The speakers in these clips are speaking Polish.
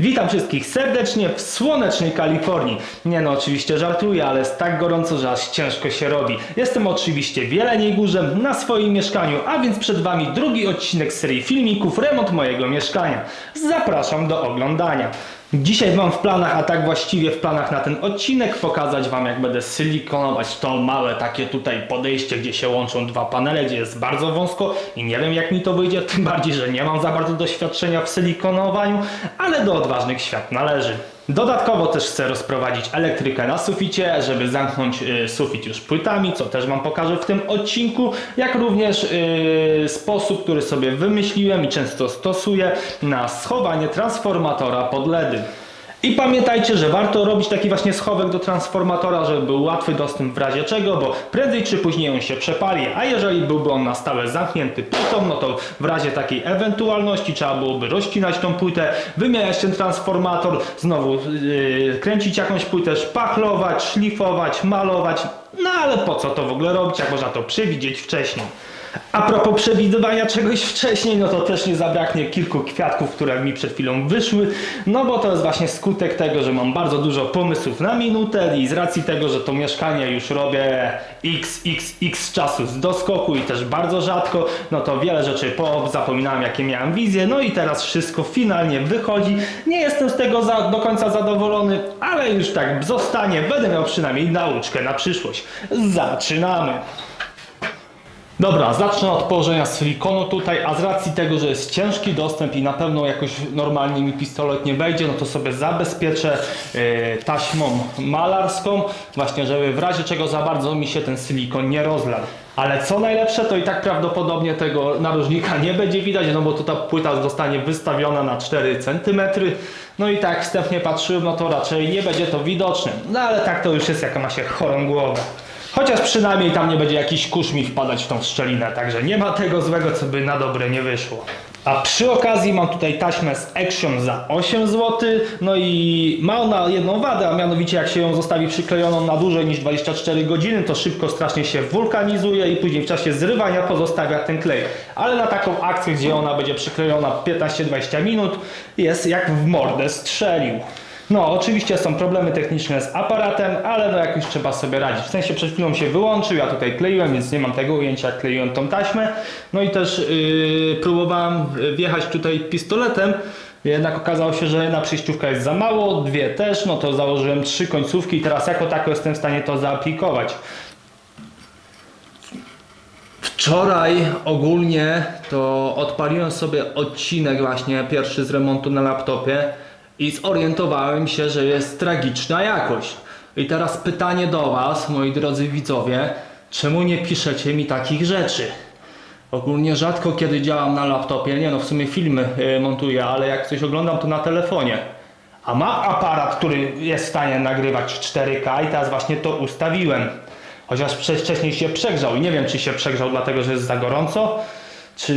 Witam wszystkich serdecznie w słonecznej Kalifornii. Nie no, oczywiście żartuję, ale jest tak gorąco, że aż ciężko się robi. Jestem oczywiście w Jeleniej Górze na swoim mieszkaniu, a więc przed Wami drugi odcinek serii filmików Remont mojego mieszkania. Zapraszam do oglądania. Dzisiaj mam w planach, a tak właściwie w planach na ten odcinek pokazać Wam jak będę silikonować to małe takie tutaj podejście, gdzie się łączą dwa panele, gdzie jest bardzo wąsko i nie wiem jak mi to wyjdzie, tym bardziej, że nie mam za bardzo doświadczenia w silikonowaniu, ale do odważnych świat należy. Dodatkowo też chcę rozprowadzić elektrykę na suficie, żeby zamknąć y, sufit już płytami, co też Wam pokażę w tym odcinku, jak również y, sposób, który sobie wymyśliłem i często stosuję na schowanie transformatora pod LEDy. I pamiętajcie, że warto robić taki właśnie schowek do transformatora, żeby był łatwy dostęp w razie czego, bo prędzej czy później on się przepali, a jeżeli byłby on na stałe zamknięty płytą, no to w razie takiej ewentualności trzeba byłoby rozcinać tą płytę, wymieniać ten transformator, znowu yy, kręcić jakąś płytę, szpachlować, szlifować, malować, no ale po co to w ogóle robić, jak można to przewidzieć wcześniej. A propos przewidywania czegoś wcześniej, no to też nie zabraknie kilku kwiatków, które mi przed chwilą wyszły, no bo to jest właśnie skutek tego, że mam bardzo dużo pomysłów na minutę i z racji tego, że to mieszkanie już robię xxx czasu z doskoku i też bardzo rzadko, no to wiele rzeczy po zapominałem jakie miałem wizje, no i teraz wszystko finalnie wychodzi. Nie jestem z tego za, do końca zadowolony, ale już tak zostanie, będę miał przynajmniej nauczkę na przyszłość. Zaczynamy! Dobra, zacznę od położenia silikonu tutaj, a z racji tego, że jest ciężki dostęp i na pewno jakoś normalnie mi pistolet nie wejdzie, no to sobie zabezpieczę e, taśmą malarską, właśnie żeby w razie czego za bardzo mi się ten silikon nie rozlał. Ale co najlepsze, to i tak prawdopodobnie tego narożnika nie będzie widać, no bo tu ta płyta zostanie wystawiona na 4 cm. No i tak wstępnie patrzyłem, no to raczej nie będzie to widoczne. No ale tak to już jest, jaka ma się chorą głowę. Chociaż przynajmniej tam nie będzie jakiś kurz mi wpadać w tą szczelinę, także nie ma tego złego, co by na dobre nie wyszło. A przy okazji mam tutaj taśmę z Action za 8 zł, no i ma ona jedną wadę, a mianowicie jak się ją zostawi przyklejoną na dłużej niż 24 godziny, to szybko strasznie się wulkanizuje i później w czasie zrywania pozostawia ten klej. Ale na taką akcję, gdzie ona będzie przyklejona 15-20 minut, jest jak w mordę strzelił. No, oczywiście są problemy techniczne z aparatem, ale no jakoś trzeba sobie radzić. W sensie przed chwilą się wyłączył, ja tutaj kleiłem, więc nie mam tego ujęcia, kleiłem tą taśmę. No i też yy, próbowałem wjechać tutaj pistoletem, jednak okazało się, że jedna przejściówka jest za mało, dwie też, no to założyłem trzy końcówki i teraz jako tako jestem w stanie to zaaplikować. Wczoraj ogólnie to odpaliłem sobie odcinek właśnie pierwszy z remontu na laptopie i zorientowałem się, że jest tragiczna jakość. I teraz pytanie do Was, moi drodzy widzowie, czemu nie piszecie mi takich rzeczy? Ogólnie rzadko kiedy działam na laptopie, nie no w sumie filmy y, montuję, ale jak coś oglądam to na telefonie. A ma aparat, który jest w stanie nagrywać w 4K i teraz właśnie to ustawiłem. Chociaż wcze- wcześniej się przegrzał i nie wiem czy się przegrzał dlatego, że jest za gorąco, czy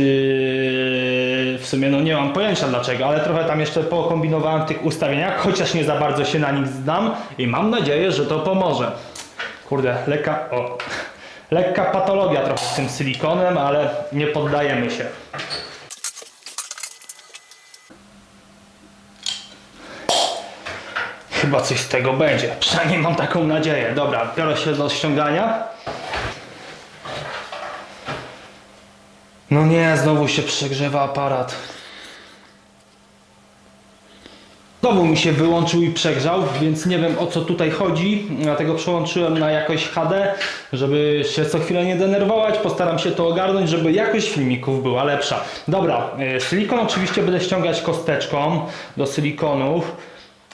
w sumie no nie mam pojęcia dlaczego, ale trochę tam jeszcze pokombinowałem w tych ustawieniach, chociaż nie za bardzo się na nich znam i mam nadzieję, że to pomoże. Kurde, lekka, o, lekka patologia trochę z tym silikonem, ale nie poddajemy się. Chyba coś z tego będzie, przynajmniej mam taką nadzieję. Dobra, biorę się do ściągania. No nie, znowu się przegrzewa aparat. Znowu mi się wyłączył i przegrzał, więc nie wiem o co tutaj chodzi. Dlatego przełączyłem na jakość HD, żeby się co chwilę nie denerwować. Postaram się to ogarnąć, żeby jakość filmików była lepsza. Dobra, y, silikon oczywiście będę ściągać kosteczką do silikonów.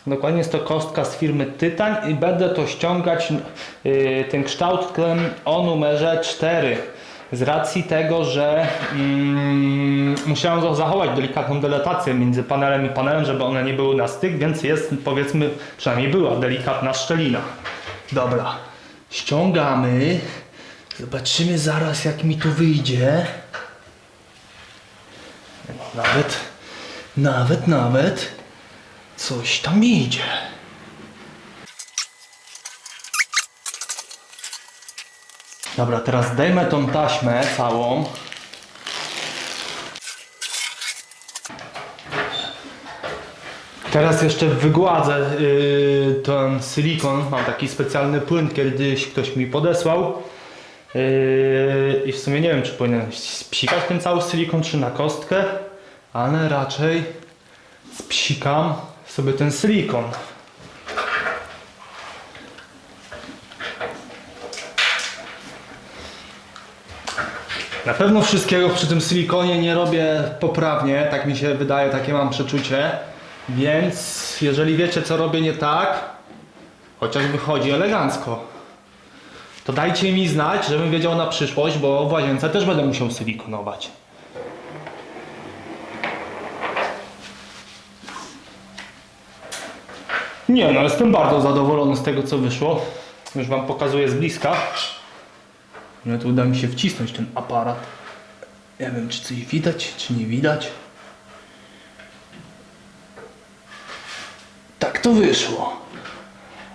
Dokładnie jest to kostka z firmy Tytan i będę to ściągać y, tym kształtem o numerze 4. Z racji tego, że mm, musiałem za- zachować delikatną deletację między panelem i panelem, żeby one nie były na styk, więc jest powiedzmy, przynajmniej była delikatna szczelina. Dobra, ściągamy. Zobaczymy zaraz jak mi tu wyjdzie. Nawet, nawet, nawet coś tam idzie. Dobra, teraz zdejmę tą taśmę całą. Teraz jeszcze wygładzę yy, ten silikon. Mam taki specjalny płyn, kiedyś ktoś mi podesłał. Yy, I w sumie nie wiem, czy powinien spsikać ten cały silikon, czy na kostkę, ale raczej spsikam sobie ten silikon. Na pewno wszystkiego przy tym silikonie nie robię poprawnie, tak mi się wydaje, takie mam przeczucie. Więc jeżeli wiecie co robię nie tak, chociaż wychodzi elegancko, to dajcie mi znać, żebym wiedział na przyszłość, bo w łazience też będę musiał silikonować. Nie no, jestem bardzo zadowolony z tego co wyszło. Już wam pokazuję z bliska. No to uda mi się wcisnąć ten aparat. Nie wiem, czy coś widać, czy nie widać. Tak to wyszło.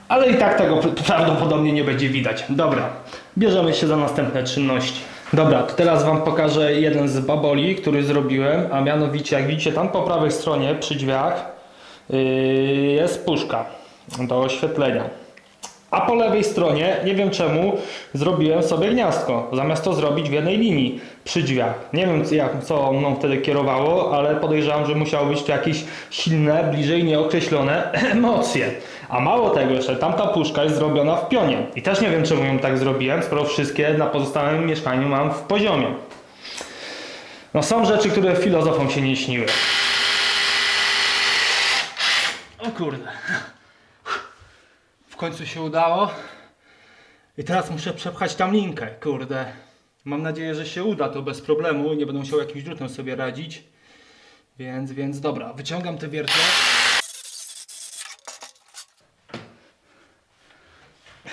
Ale i tak tego pr- prawdopodobnie nie będzie widać. Dobra, bierzemy się za następne czynności. Dobra, to teraz Wam pokażę jeden z baboli, który zrobiłem, a mianowicie, jak widzicie, tam po prawej stronie przy drzwiach yy, jest puszka do oświetlenia. A po lewej stronie, nie wiem czemu, zrobiłem sobie gniazdko, zamiast to zrobić w jednej linii przy drzwiach. Nie wiem jak, co mną wtedy kierowało, ale podejrzewam, że musiały być to jakieś silne, bliżej nieokreślone emocje. A mało tego jeszcze, tamta puszka jest zrobiona w pionie. I też nie wiem czemu ją tak zrobiłem, skoro wszystkie na pozostałym mieszkaniu mam w poziomie. No są rzeczy, które filozofom się nie śniły. O kurde. W końcu się udało. I teraz muszę przepchać tam linkę, kurde. Mam nadzieję, że się uda to bez problemu nie będę musiał jakimś drutem sobie radzić. Więc, więc dobra, wyciągam te wiertle.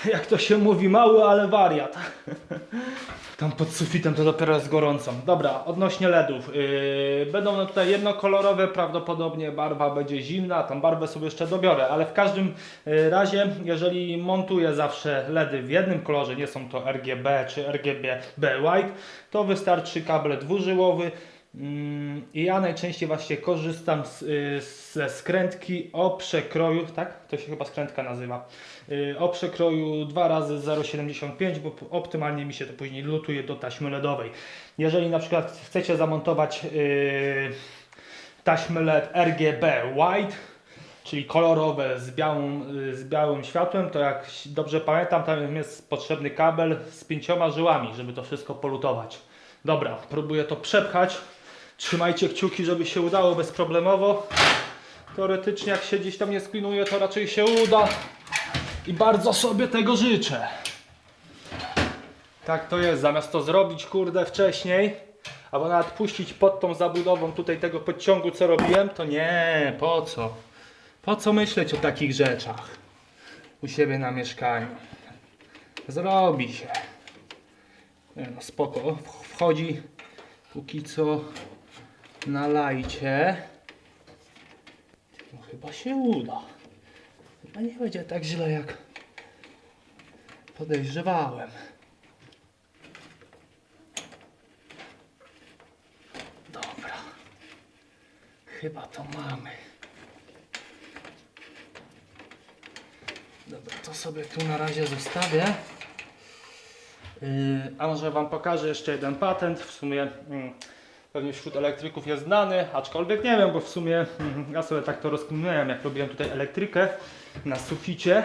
Jak to się mówi, mały, ale wariat. Tam pod sufitem to dopiero jest gorąco. Dobra, odnośnie LEDów. Yy, będą one tutaj jednokolorowe, prawdopodobnie barwa będzie zimna, tam barwę sobie jeszcze dobiorę, ale w każdym yy, razie, jeżeli montuję zawsze LEDy w jednym kolorze, nie są to RGB czy RGB White, to wystarczy kabel dwużyłowy. Mm, I ja najczęściej właśnie korzystam z, y, ze skrętki o przekroju, tak? To się chyba skrętka nazywa. Y, O przekroju 2 razy 0,75, bo optymalnie mi się to później lutuje do taśmy LEDowej. Jeżeli na przykład chcecie zamontować y, taśmy LED RGB White, czyli kolorowe z, białą, z białym światłem, to jak dobrze pamiętam, tam jest potrzebny kabel z pięcioma żyłami, żeby to wszystko polutować. Dobra, próbuję to przepchać. Trzymajcie kciuki, żeby się udało bezproblemowo. Teoretycznie jak się gdzieś tam nie sklinuje, to raczej się uda. I bardzo sobie tego życzę. Tak to jest, zamiast to zrobić kurde wcześniej, albo nawet puścić pod tą zabudową tutaj tego podciągu co robiłem, to nie, po co? Po co myśleć o takich rzeczach u siebie na mieszkaniu? Zrobi się. Nie no, spoko. Wchodzi póki co na lajcie. No, chyba się uda. Chyba nie będzie tak źle jak podejrzewałem. Dobra. Chyba to mamy. Dobra, to sobie tu na razie zostawię. Yy, a może Wam pokażę jeszcze jeden patent. W sumie mm, pewnie wśród elektryków jest znany, aczkolwiek nie wiem, bo w sumie mm, ja sobie tak to rozkminiałem, jak robiłem tutaj elektrykę na suficie.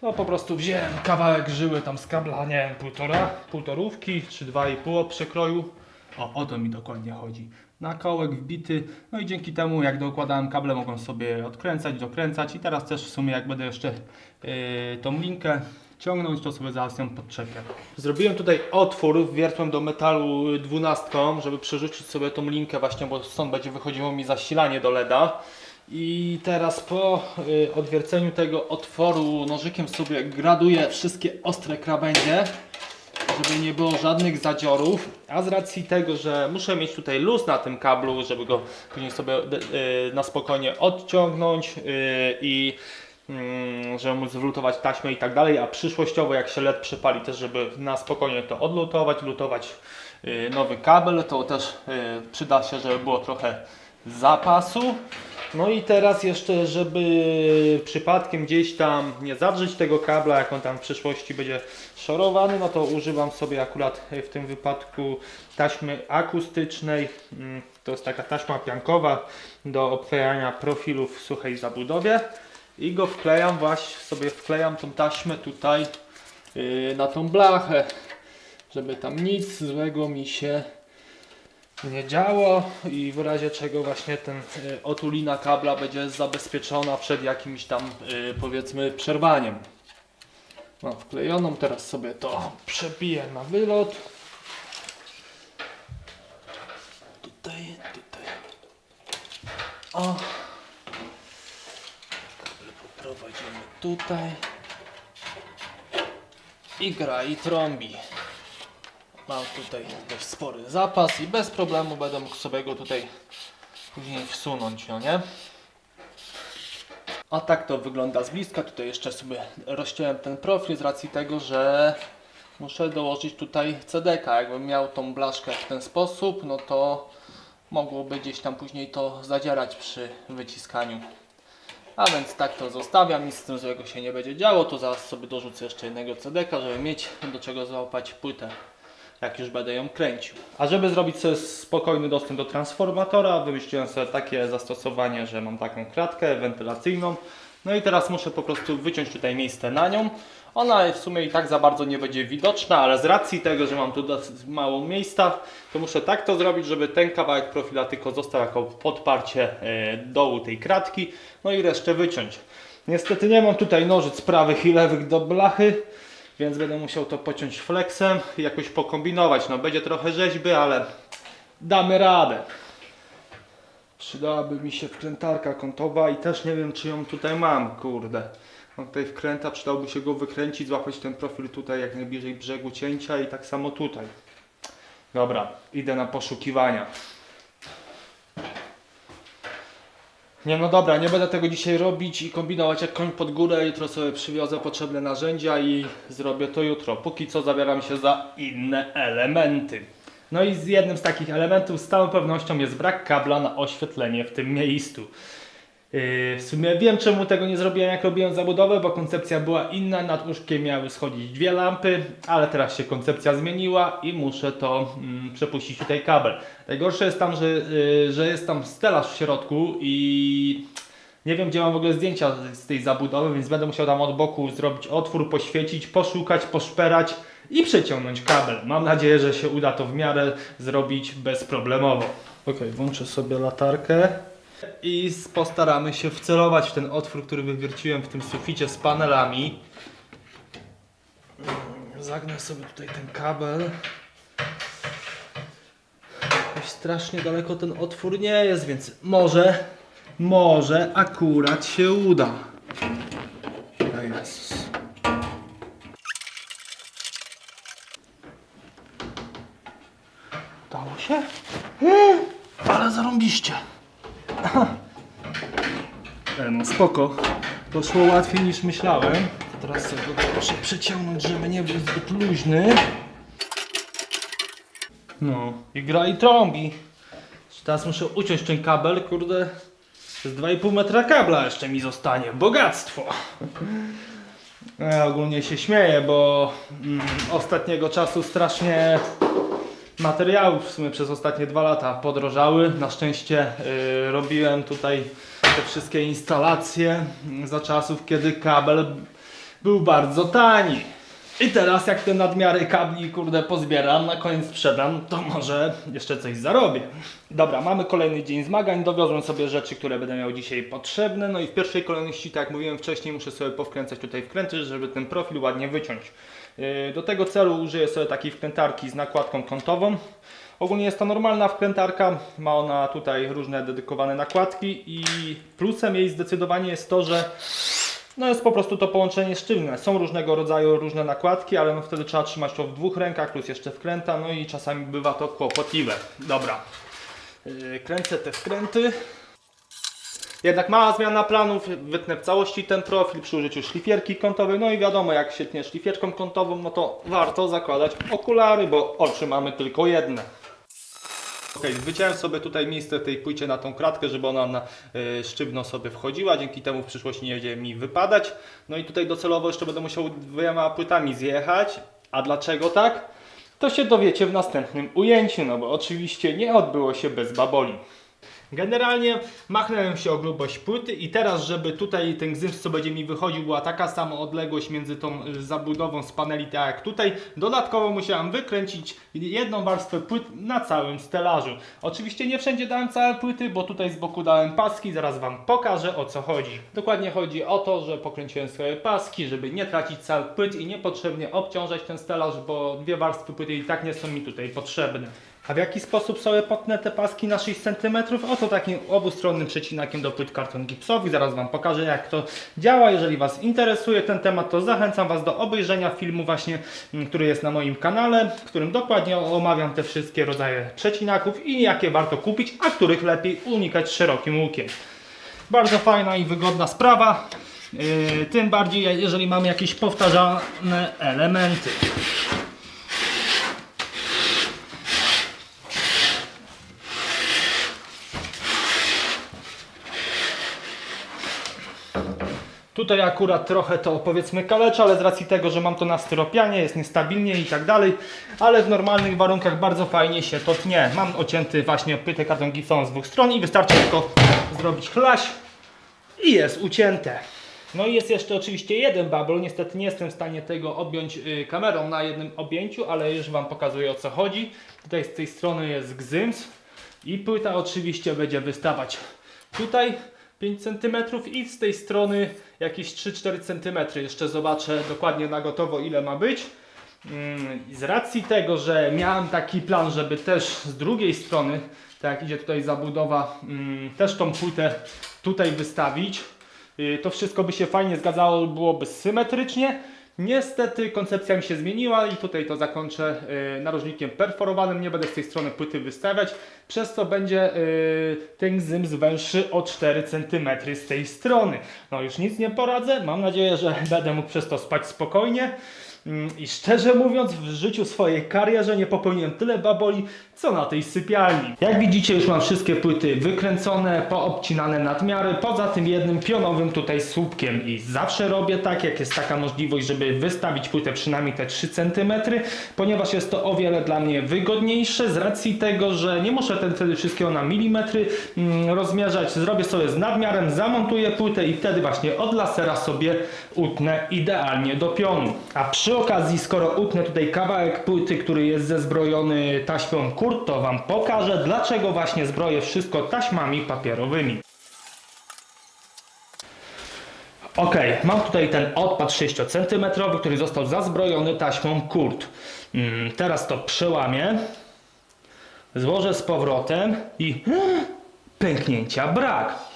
To po prostu wziąłem kawałek żyły tam z kabla, nie wiem, półtora, półtorówki czy dwa i pół przekroju. O, o to mi dokładnie chodzi. Na kołek wbity, no i dzięki temu jak dokładałem kable mogłem sobie odkręcać, dokręcać i teraz też w sumie jak będę jeszcze yy, tą linkę ciągnąć, to sobie zaraz ją podczepię. Zrobiłem tutaj otwór, wiertłem do metalu dwunastką, żeby przerzucić sobie tą linkę właśnie, bo stąd będzie wychodziło mi zasilanie do LEDa. I teraz po y, odwierceniu tego otworu nożykiem sobie graduję wszystkie ostre krawędzie, żeby nie było żadnych zadziorów. A z racji tego, że muszę mieć tutaj luz na tym kablu, żeby go później sobie y, na spokojnie odciągnąć y, i żeby móc wlutować taśmę i tak dalej, a przyszłościowo jak się LED przypali też, żeby na spokojnie to odlutować, lutować y, nowy kabel, to też y, przyda się, żeby było trochę zapasu. No i teraz jeszcze, żeby przypadkiem gdzieś tam nie zadrzeć tego kabla, jak on tam w przyszłości będzie szorowany, no to używam sobie akurat w tym wypadku taśmy akustycznej. Mm, To jest taka taśma piankowa do obklejania profilów w suchej zabudowie. I go wklejam właśnie, sobie wklejam tą taśmę tutaj yy, na tą blachę, żeby tam nic złego mi się nie działo i w razie czego właśnie ten y, otulina kabla będzie zabezpieczona przed jakimś tam y, powiedzmy przerwaniem. Mam wklejoną, teraz sobie to przebiję na wylot. Tutaj, tutaj. O. Kable poprowadzimy tutaj. I gra i trąbi. Mam tutaj dość spory zapas i bez problemu będę mógł sobie go tutaj później wsunąć, no nie? A tak to wygląda z bliska. Tutaj jeszcze sobie rozciąłem ten profil z racji tego, że muszę dołożyć tutaj CDK. Jakbym miał tą blaszkę w ten sposób, no to mogłoby gdzieś tam później to zadzierać przy wyciskaniu. A więc tak to zostawiam, nic z tym złego się nie będzie działo. To zaraz sobie dorzucę jeszcze jednego CDK, żeby mieć do czego załapać płytę jak już będę ją kręcił. A żeby zrobić sobie spokojny dostęp do transformatora, wymyśliłem sobie takie zastosowanie, że mam taką kratkę wentylacyjną. No i teraz muszę po prostu wyciąć tutaj miejsce na nią. Ona w sumie i tak za bardzo nie będzie widoczna, ale z racji tego, że mam tu dosyć mało miejsca, to muszę tak to zrobić, żeby ten kawałek profila tylko został jako podparcie e, dołu tej kratki, no i resztę wyciąć. Niestety nie mam tutaj nożyc prawych i lewych do blachy, więc będę musiał to pociąć flexem i jakoś pokombinować. No będzie trochę rzeźby, ale damy radę. Przydałaby mi się wkrętarka kątowa i też nie wiem czy ją tutaj mam, kurde. Mam tutaj wkręta, przydałoby się go wykręcić, złapać ten profil tutaj jak najbliżej brzegu cięcia i tak samo tutaj. Dobra, idę na poszukiwania. Nie no dobra, nie będę tego dzisiaj robić i kombinować jak koń pod górę. Jutro sobie przywiozę potrzebne narzędzia i zrobię to jutro. Póki co zabieram się za inne elementy. No i z jednym z takich elementów z całą pewnością jest brak kabla na oświetlenie w tym miejscu. Yy, W sumie wiem czemu tego nie zrobiłem jak robiłem zabudowę, bo koncepcja była inna, nad łóżkiem miały schodzić dwie lampy, ale teraz się koncepcja zmieniła i muszę to mm, przepuścić tutaj kabel. Najgorsze jest tam, że, yy, że jest tam stelaż w środku i nie wiem gdzie mam w ogóle zdjęcia z- tej zabudowy, więc będę musiał tam od boku zrobić otwór, poświecić, poszukać, poszperać i przeciągnąć kabel. Mam nadzieję, że się uda to w miarę zrobić bezproblemowo. Ok, włączę sobie latarkę i postaramy się wcelować w ten otwór, który wywierciłem w tym suficie z panelami. Zagnę sobie tutaj ten kabel. Jakoś strasznie daleko ten otwór nie jest, więc może, może akurat się uda. O Jezus. Dało się? Zarąbiście. E, no spoko. Poszło łatwiej niż myślałem. Teraz sobie go muszę przeciągnąć, żeby nie był zbyt luźny. No i gra i trąbi. Teraz muszę uciąć ten kabel, kurde. To jest 2,5 metra kabla jeszcze mi zostanie. Bogactwo. Ja ogólnie się śmieję, bo mm, ostatniego czasu strasznie materiałów w sumie przez ostatnie dwa lata podrożały. Na szczęście y, robiłem tutaj te wszystkie instalacje mm, za czasów, kiedy kabel był bardzo tani. I teraz jak te nadmiary kabli kurde pozbieram, na koniec sprzedam, to może jeszcze coś zarobię. Dobra, mamy kolejny dzień zmagań, dowiozłem sobie rzeczy, które będę miał dzisiaj potrzebne, no i w pierwszej kolejności, tak jak mówiłem wcześniej, muszę sobie powkręcać tutaj wkręty, żeby ten profil ładnie wyciąć. Yy, Do tego celu użyję sobie takiej wkrętarki z nakładką kątową. Ogólnie jest to normalna wkrętarka, ma ona tutaj różne dedykowane nakładki i plusem jej zdecydowanie jest to, że no jest po prostu to połączenie sztywne. Są różnego rodzaju różne nakładki, ale no wtedy trzeba trzymać to w dwóch rękach, plus jeszcze wkręta, no i czasami bywa to kłopotliwe. Dobra, yy, kręcę te wkręty. Jednak mała zmiana planów, wytnę w całości ten profil przy użyciu szlifierki kątowej, no i wiadomo jak się tnie szlifierką kątową, no to warto zakładać okulary, bo oczy mamy tylko jedne. Okej, wyciąłem sobie tutaj miejsce w tej płycie na tą kratkę, żeby ona na y, sobie wchodziła, dzięki temu w przyszłości nie będzie mi wypadać. No i tutaj docelowo jeszcze będę musiał dwiema płytami zjechać. A dlaczego tak? To się dowiecie w następnym ujęciu, no bo oczywiście nie odbyło się bez baboli. Generalnie machnąłem się o grubość płyty i teraz, żeby tutaj ten gzyms, co będzie mi wychodził, była taka sama odległość między tą y, zabudową z paneli, tak jak tutaj, dodatkowo musiałem wykręcić jedną warstwę płyt na całym stelażu. Oczywiście nie wszędzie dałem całe płyty, bo tutaj z boku dałem paski, zaraz Wam pokażę o co chodzi. Dokładnie chodzi o to, że pokręciłem swoje paski, żeby nie tracić całych płyt i niepotrzebnie obciążać ten stelaż, bo dwie warstwy płyty i tak nie są mi tutaj potrzebne. A w jaki sposób sobie potnę te paski na 6 cm? Oto takim obustronnym przecinakiem do płyt karton gipsowych. Zaraz Wam pokażę jak to działa. Jeżeli Was interesuje ten temat, to zachęcam Was do obejrzenia filmu właśnie, m, który jest na moim kanale, w którym dokładnie omawiam te wszystkie rodzaje przecinaków i jakie warto kupić, a których lepiej unikać szerokim łukiem. Bardzo fajna i wygodna sprawa. Yy, tym bardziej, jeżeli mamy jakieś powtarzalne elementy. Tutaj akurat trochę to powiedzmy kaleczy, ale z racji tego, że mam to na styropianie, jest niestabilnie i tak dalej, ale w normalnych warunkach bardzo fajnie się to tnie. Mam ocięty właśnie płytę karton z dwóch stron i wystarczy tylko zrobić chlaś i jest ucięte. No i jest jeszcze oczywiście jeden bubble, niestety nie jestem w stanie tego objąć y, kamerą na jednym objęciu, ale już Wam pokazuję o co chodzi. Tutaj z tej strony jest gzyms i płyta oczywiście będzie wystawać tutaj 5 cm i z tej strony jakieś 3-4 cm. Jeszcze zobaczę dokładnie na gotowo ile ma być. Mm, Z racji tego, że miałem taki plan, żeby też z drugiej strony, tak jak idzie tutaj zabudowa, mm, też tą płytę tutaj wystawić, y, to wszystko by się fajnie zgadzało, byłoby symetrycznie. Niestety koncepcja mi się zmieniła i tutaj to zakończę y, narożnikiem perforowanym. Nie będę z tej strony płyty wystawiać, przez co będzie y, ten gzyms węższy o 4 cm z tej strony. No już nic nie poradzę. Mam nadzieję, że będę mógł przez to spać spokojnie. Mm, I szczerze mówiąc, w życiu swojej karierze nie popełniłem tyle baboli, co na tej sypialni. Jak widzicie, już mam wszystkie płyty wykręcone, poobcinane nadmiary, poza tym jednym pionowym tutaj słupkiem. I zawsze robię tak, jak jest taka możliwość, żeby wystawić płytę przynajmniej te 3 cm, ponieważ jest to o wiele dla mnie wygodniejsze z racji tego, że nie muszę ten wtedy wszystkiego na milimetry mm, rozmierzać. Zrobię sobie z nadmiarem, zamontuję płytę i wtedy właśnie od lasera sobie utnę idealnie do pionu. A przy okazji, skoro utnę tutaj kawałek płyty, który jest zezbrojony taśmą kurt, to Wam pokażę, dlaczego właśnie zbroję wszystko taśmami papierowymi. Ok, mam tutaj ten odpad 6 cm, który został zazbrojony taśmą kurt. Mm, teraz to przełamię, złożę z powrotem i pęknięcia brak.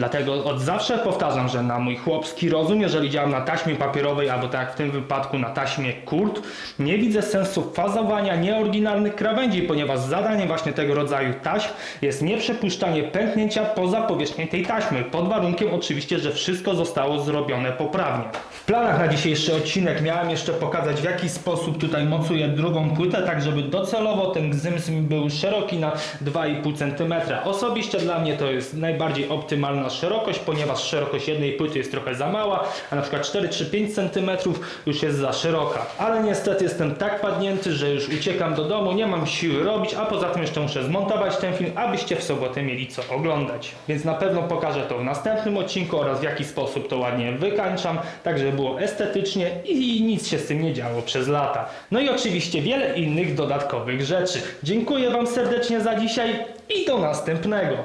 Dlatego od zawsze powtarzam, że na mój chłopski rozum, jeżeli działam na taśmie papierowej, albo tak jak w tym wypadku na taśmie kurt, nie widzę sensu fazowania nieoryginalnych krawędzi, ponieważ zadaniem właśnie tego rodzaju taśm jest nieprzepuszczanie pęknięcia poza powierzchnię tej taśmy, pod warunkiem oczywiście, że wszystko zostało zrobione poprawnie. W planach na dzisiejszy odcinek miałem jeszcze pokazać w jaki sposób tutaj mocuję drugą płytę, tak żeby docelowo ten gzyms mi był szeroki na 2,5 cm. Osobiście dla mnie to jest najbardziej optymalna szerokość, ponieważ szerokość jednej płyty jest trochę za mała, a na przykład 4 czy 5 cm już jest za szeroka. Ale niestety jestem tak padnięty, że już uciekam do domu, nie mam siły robić, a poza tym jeszcze muszę zmontować ten film, abyście w sobotę mieli co oglądać. Więc na pewno pokażę to w następnym odcinku oraz w jaki sposób to ładnie wykańczam, tak żeby było estetycznie i nic się z tym nie działo przez lata. No i oczywiście wiele innych dodatkowych rzeczy. Dziękuję Wam serdecznie za dzisiaj i do następnego.